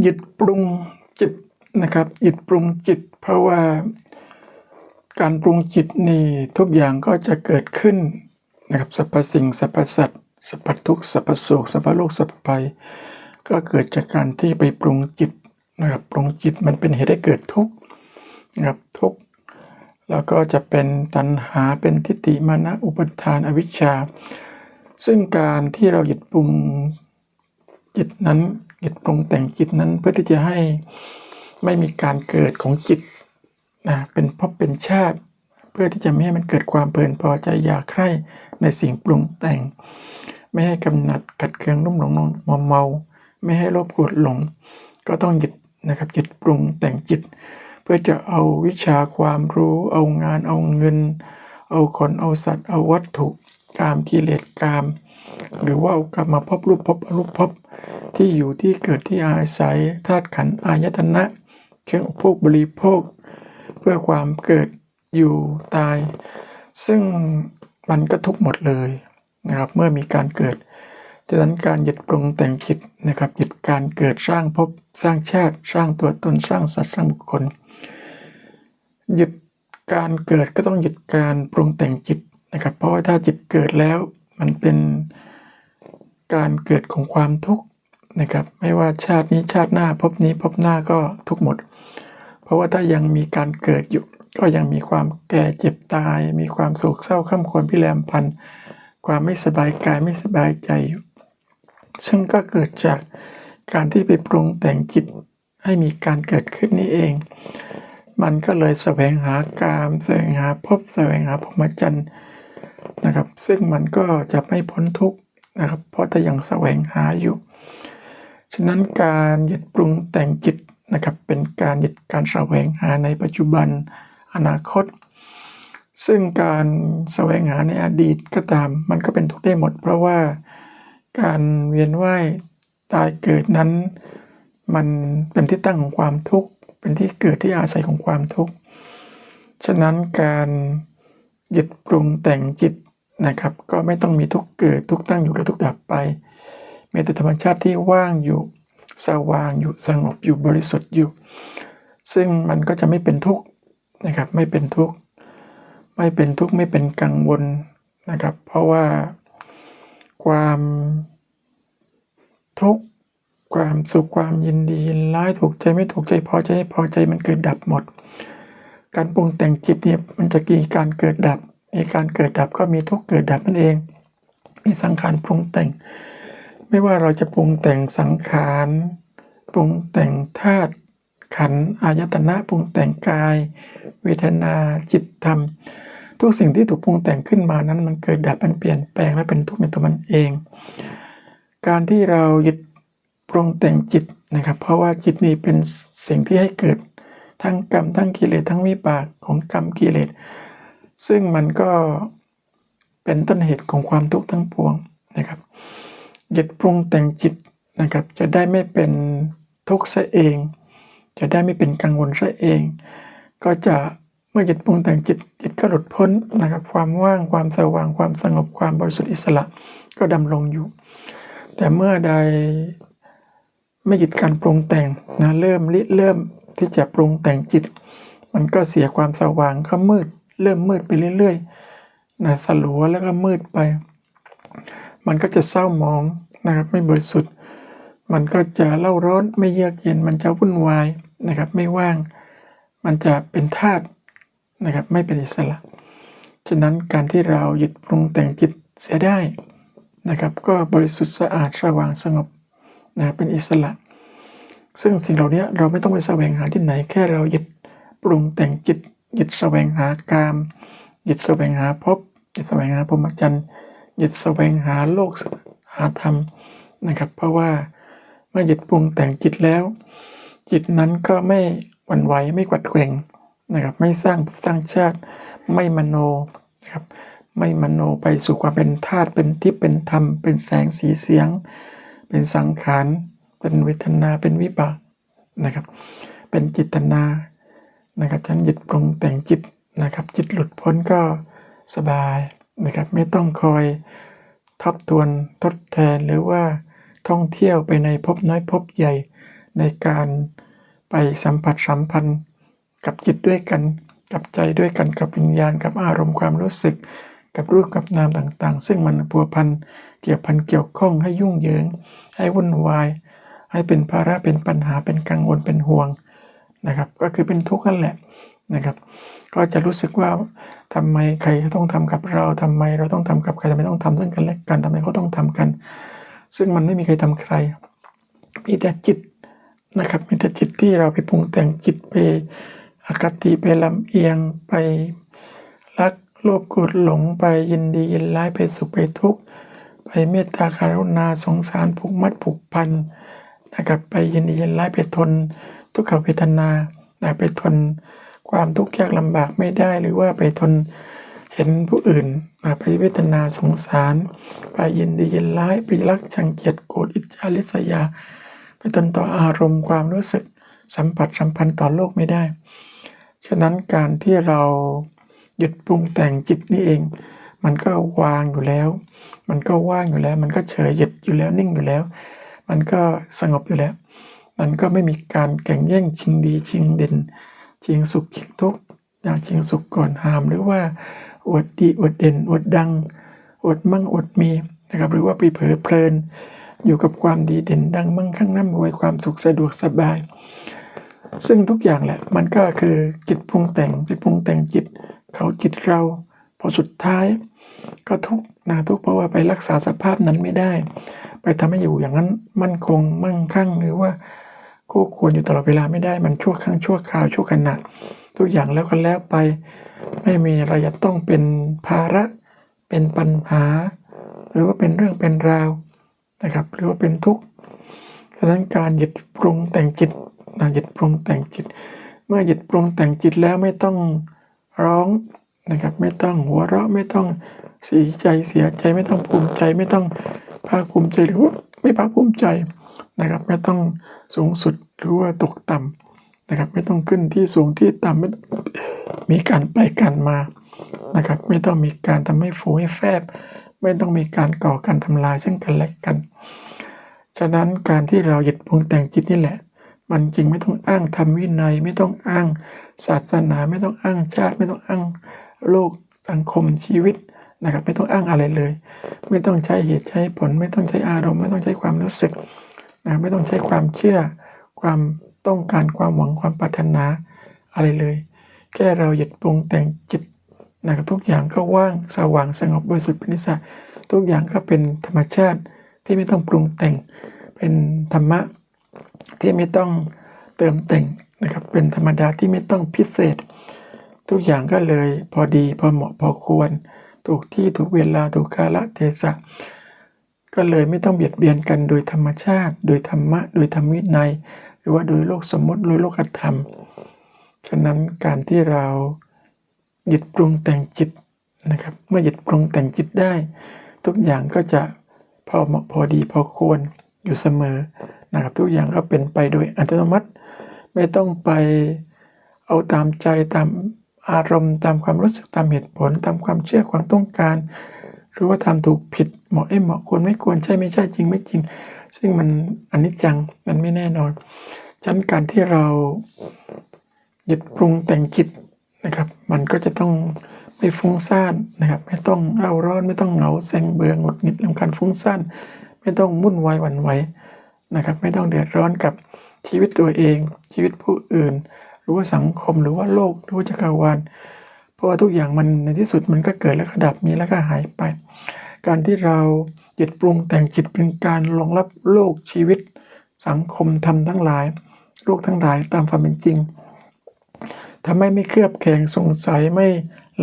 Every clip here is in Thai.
หยุดปรุงจิตนะครับหยุดปรุงจิต เพราะว่าการปรุงจิตนี่ทุกอย่างก็จะเกิดขึ้นนะครับสรรพสิ่งสรรพสัตว์สรรพทุกข์สรรพโศกสรรพโลกสรรพภัย ก็เกิดจากการที่ไปปรุงจิตนะครับปรุงจิตมันเป็นเหตุให้เกิดทุกข์นะครับทุกข์แล้วก็จะเป็นตัณหาเป็นทิฏฐิมานะอุปทานอวิชชา ซึ่งการที่เราหยุดปรุง จิตนั้นหยุดปรุงแต่งจิตนั้นเพื่อที่จะให้ไม่มีการเกิดของจิตนะเป็นภพเป็นชาติ เพื่อที่จะไม่ให้มันเกิดความเพลินพอใจอยากใคร่ในสิ่งปรุงแต่ง ไม่ให้กำหนัดกัดเคืองรุ่มหลงนองมอมเมา ไม่ให้โลภโกรธหลง ก็ต้องหยุดนะครับหยุดปรุงแต่งจิต เพื่อจะเอาวิชาความรู้ เอางานเอาเงิน เอาคนเอาสัตว์ เอาวัตถุกามกิเลสกาม หรือว่าเอากรรมมาพบรูปพบอรูปพบ ที่อยู่ที่เกิดที่อาศัยธาตุขันธ์อายตนะ เครื่องอุปโภคบริโภค เพื่อความเกิดอยู่ตาย ซึ่งมันก็ทุกหมดเลยนะครับเมื่อมีการเกิดดังนั้นการหยุดปรุงแต่งจิตนะครับหยุดการเกิดสร้างภพสร้างชาติสร้างตัวตนสร้างสัตว์สร้างบุคคลหยุดการเกิดก็ต้องหยุดการปรุงแต่งจิตนะครับ เพราะว่าถ้าจิตเกิดแล้วมันเป็นการเกิดของความทุกข์ นะครับ ไม่ว่าชาตินี้ชาติหน้าภพนี้ภพหน้าก็ทุกหมด เพราะว่าถ้ายังมีการเกิดอยู่ ก็ยังมีความแก่เจ็บตาย มีความโศกเศร้าข้ามควรพิแรมพันความไม่สบายกายไม่สบายใจอยู่ ซึ่งก็เกิดจากการที่ไปปรุงแต่งจิตให้มีการเกิดขึ้นนี่เอง มันก็เลยแสวงหากามแสวงหาภพแสวงหาพรหมจรรย์นะครับ ซึ่งมันก็จะไม่พ้นทุกข์นะครับ เพราะถ้ายังแสวงหาอยู่ ฉะนั้นการหยุดปรุงแต่งจิตนะครับเป็นการหยุดการแสวงหาในปัจจุบันอนาคต ซึ่งการแสวงหาในอดีตก็ตามมันก็เป็นทุกข์ได้หมด เพราะว่าการเวียนว่ายตายเกิดนั้น มันเป็นที่ตั้งของความทุกข์เป็นที่เกิดที่อาศัยของความทุกข์ฉะนั้นการหยุดปรุงแต่งจิตนะครับ ก็ไม่ต้องมีทุกเกิดทุกตั้งอยู่และทุกดับไป มีแต่ธรรมชาติที่ว่างอยู่ สว่างอยู่สงบอยู่บริสุทธิ์อยู่ ซึ่งมันก็จะไม่เป็นทุกข์นะครับไม่เป็นทุกข์ไม่เป็นทุกข์ไม่เป็นกังวลนะครับ เพราะว่าความทุกข์ความสุขความยินดียินร้ายถูกใจไม่ถูกใจพอใจไม่พอใจมันเกิดดับหมด การปรุงแต่งจิตเนี่ยมันจะมีการเกิดดับ มีการเกิดดับก็มีทุกข์เกิดดับนั่นเอง มีสังขารปรุงแต่ง ไม่ว่าเราจะปรุงแต่งสังขารปรุงแต่งธาตุขันธ์อายตนะปรุงแต่งกาย เวทนาจิตธรรม ทุกสิ่งที่ถูกปรุงแต่งขึ้นมานั้น มันเกิดดับมันเปลี่ยนแปลงและเป็นทุกข์ในตัวมันเอง การที่เราหยึดปรุงแต่งจิตนะครับ เพราะว่าจิตนี้เป็นสิ่งที่ให้เกิดทั้งกรรมทั้งกิเลสทั้งวิบากของกรรมกิเลสซึ่งมันก็เป็นต้นเหตุของความทุกข์ทั้งปวงนะครับ หยุดปรุงแต่งจิตนะครับ จะได้ไม่เป็นทุกข์ซะเอง จะได้ไม่เป็นกังวลซะเอง ก็จะเมื่อหยุดปรุงแต่งจิตจิตก็หลุดพ้นนะครับ ความว่างความสว่างความสงบความบริสุทธิ์อิสระก็ดำรงอยู่ แต่เมื่อใดไม่หยุดการปรุงแต่งนะเริ่มริเริ่มที่จะปรุงแต่งจิต มันก็เสียความสว่างก็มืด เริ่มมืดไปเรื่อยๆนะสลัวแล้วก็มืดไป มันก็จะเศร้าหมองนะครับ ไม่บริสุทธิ์ มันก็จะเล่าร้อนไม่เยือกเย็น มันจะวุ่นวายนะครับ ไม่ว่าง มันจะเป็นธาตุนะครับ ไม่เป็นอิสระ ฉะนั้นการที่เราหยุดปรุงแต่งจิตเสียได้นะครับ ก็บริสุทธิ์สะอาดสว่างสงบนะเป็นอิสระ ซึ่งสิ่งเหล่านี้เราไม่ต้องไปแสวงหาที่ไหน แค่เราหยุดปรุงแต่งจิตหยุดแสวงหากามหยุดแสวงหาภพหยุดแสวงหาพรหมจรรย์ หยุดแสวงหาโลกหาธรรมนะครับ เพราะว่าเมื่อหยุดปรุงแต่งจิตแล้ว จิตนั้นก็ไม่หวั่นไหวไม่กวัดแกว่งนะครับ ไม่สร้างสร้างชาติไม่มโนนะครับไม่มโนไปสู่ความเป็นธาตุเป็นทิพย์เป็นธรรม เป็นแสงสีเสียง เป็นสังขารเป็นเวทนาเป็นวิบากนะครับ เป็นจิตนานะครับฉันหยุดปรุงแต่งจิตนะครับ จิตหลุดพ้นก็สบาย นะครับ ไม่ต้องคอยทบทวนทดแทนหรือว่าท่องเที่ยวไปในภพน้อยภพใหญ่ในการไปสัมผัสสัมพันธ์กับจิตด้วยกัน กับใจด้วยกันกับวิญญาณ กับอารมณ์ความรู้สึก กับรูปกับนามต่างๆ ซึ่งมันพัวพันเกี่ยวพันเกี่ยวข้องให้ยุ่งเหยิง ให้วุ่นวาย ให้เป็นภาระเป็นปัญหาเป็นกังวลเป็นห่วงนะครับ ก็คือเป็นทุกข์นั่นแหละนะครับ ก็จะรู้สึกว่าทำไมใครต้องทำกับเราทำไมเราต้องทำกับใครทำไมต้องทำซึ่งกันและกันทำไมเขาต้องทำกัน ซึ่งมันไม่มีใครทำใคร มีแต่จิตนะครับ มีแต่จิตที่เราไปปรุงแต่งจิตไปอคติไปลำเอียงไปรักโลภโกรธหลงไปยินดียินร้ายไปสุขไปทุกข์ไปเมตตาการุณาสงสารผูกมัดผูกพันนะครับไปยินดียินร้ายไปทน ทุกขเวทนาไปทน ความทุกข์ยากลำบากไม่ได้หรือว่าไปทนเห็นผู้อื่นมาไปเวทนาสงสาร ไปยินดียินร้ายไปรักชังเกียจโกรธอิจฉาริษยา ไปทนต่ออารมณ์ความรู้สึกสัมผัสสัมพันธ์ต่อโลกไม่ได้ ฉะนั้นการที่เราหยุดปรุงแต่งจิตนี่เอง มันก็วางอยู่แล้ว มันก็ว่างอยู่แล้ว มันก็เฉยหยุดอยู่แล้วนิ่งอยู่แล้ว มันก็สงบอยู่แล้ว มันก็ไม่มีการแข่งแย่งชิงดีชิงเด่น ชิงสุขชิงทุกข์อยากชิงสุขก่อนหาม หรือว่าอวดดีอวดเด่นอวดดังอดมั่งอดมีนะครับหรือว่าไปเผลอเพลิน อยู่กับความดีเด่นดังมั่งคั่งร่ำรวยความสุขสะดวกสบาย ซึ่งทุกอย่างแหละมันก็คือจิตปรุงแต่งไปปรุงแต่งจิต เขาจิตเราพอสุดท้าย ก็ทุกข์นะทุกข์เพราะว่าไปรักษาสภาพนั้นไม่ได้ ไปทำให้อยู่อย่างนั้นมั่นคงมั่งคั่งหรือว่า คู่ควรอยู่ตลอดเวลาไม่ได้มันชั่วครั้งชั่วคราวชั่วขณะทุกอย่างแล้วก็แล้วไป ไม่มีอะไรจะต้องเป็นภาระ เป็นปัญหา หรือว่าเป็นเรื่องเป็นราวนะครับ หรือว่าเป็นทุกข์ฉะนั้นการหยุดปรุงแต่งจิตนะหยุดปรุงแต่งจิต เมื่อหยุดปรุงแต่งจิตแล้วไม่ต้องร้องนะครับ ไม่ต้องหัวเราะไม่ต้องเสียใจเสียใจไม่ต้องภูมิใจ ไม่ต้องภาคภูมิใจหรือไม่ภาคภูมิใจ นะครับไม่ต้องสูงสุดหรือว่าตกต่ำนะครับ ไม่ต้องขึ้นที่สูงที่ต่ำไม่มีการไปการมานะครับ ไม่ต้องมีการทำให้ฟูให้แฟบ ไม่ต้องมีการก่อการทำลายซึ่งกันและกัน ฉะนั้นการที่เราหยุดปรุงแต่งจิตนี่แหละ มันจริงไม่ต้องอ้างทำวินัย ไม่ต้องอ้างศาสนา ไม่ต้องอ้างชาติ ไม่ต้องอ้างโลกสังคมชีวิตนะครับ ไม่ต้องอ้างอะไรเลย ไม่ต้องใช้เหตุใช้ผล ไม่ต้องใช้อารมณ์ ไม่ต้องใช้ความรู้สึก นะไม่ต้องใช้ความเชื่อ ความต้องการความหวังความปรารถนาอะไรเลย แค่เราหยุดปรุงแต่งจิตนะครับทุกอย่างก็ว่างสว่างสงบบริสุทธิ์เป็นนิสัยทุกอย่างก็เป็นธรรมชาติที่ไม่ต้องปรุงแต่ง เป็นธรรมะที่ไม่ต้องเติมแต่งนะครับ เป็นธรรมดาที่ไม่ต้องพิเศษ ทุกอย่างก็เลยพอดีพอเหมาะพอควร ถูกที่ถูกเวลาถูกกาลเทศะ ก็เลยไม่ต้องเบียดเบียนกันโดยธรรมชาติ โดยธรรมะ โดยธรรมวินัย หรือว่าโดยโลกสมมติโดยโลกธรรม ฉะนั้นการที่เราหยุดปรุงแต่งจิตนะครับ เมื่อหยุดปรุงแต่งจิตได้ ทุกอย่างก็จะพอเหมาะพอดีพอควรอยู่เสมอนะครับ ทุกอย่างก็เป็นไปโดยอัตโนมัติ ไม่ต้องไปเอาตามใจตามอารมณ์ ตามความรู้สึกตามเหตุผล ตามความเชื่อความต้องการ หรือว่าทำถูกผิด เหมาะไม่เหมาะควรไม่ควรใช่ไม่ใช่จริงไม่จริง ซึ่งมันอนนิจจังมันไม่แน่นอนฉะนั้นการที่เราหยุดปรุงแต่งจิตนะครับ มันก็จะต้องไม่ฟุ้งซ่านนะครับ ไม่ต้องเร่าร้อนไม่ต้องเหงาเซ็งเบื่อหงุดหงิดลำคาญฟุ้งซ่านไม่ต้องวุ่นวายหวั่นไหวนะครับ ไม่ต้องเดือดร้อนกับชีวิตตัวเอง ชีวิตผู้อื่น หรือว่าสังคมหรือว่าโลกหรือว่าจักรวาลเพราะว่าทุกอย่างมันในที่สุดมันก็เกิดแล้วก็ดับมีแล้วก็หายไป การที่เราหยุดปรุงแต่งจิตเป็นการรองรับโลกชีวิต สังคมธรรมทั้งหลาย โลกทั้งหลายตามความเป็นจริงทำให้ไม่เคลือบแคลงสงสัยไม่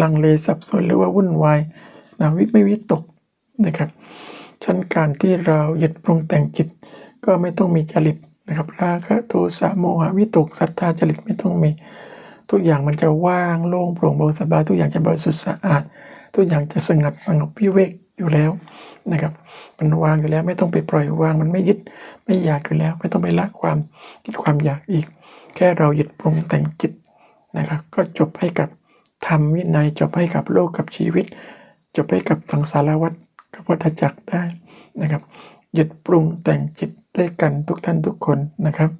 ลังเลสับสนหรือว่าวุ่นวายนะวิไม่วิตกนะครับชั้นการที่เราหยุดปรุงแต่งจิต ก็ไม่ต้องมีจริตนะครับราคะโทสะโมหะวิตกศรัทธาจริตไม่ต้องมี ทุกอย่างมันจะว่างโล่งโปร่งเบาสบายทุกอย่างจะบริสุทธิ์สะอาด ทุกอย่างจะสงัดสงบวิเวก อยู่แล้วนะครับ มันวางอยู่แล้วไม่ต้องไปปล่อยวาง มันไม่ยึดไม่อยากอยู่แล้ว ไม่ต้องไปละความยึดความอยากอีก แค่เราหยุดปรุงแต่งจิตนะครับ ก็จบให้กับธรรมวินัยจบให้กับโลกกับชีวิต จบให้กับสังสารวัฏกับวัฏจักรได้นะครับ หยุดปรุงแต่งจิตด้วยกันทุกท่านทุกคนนะครับ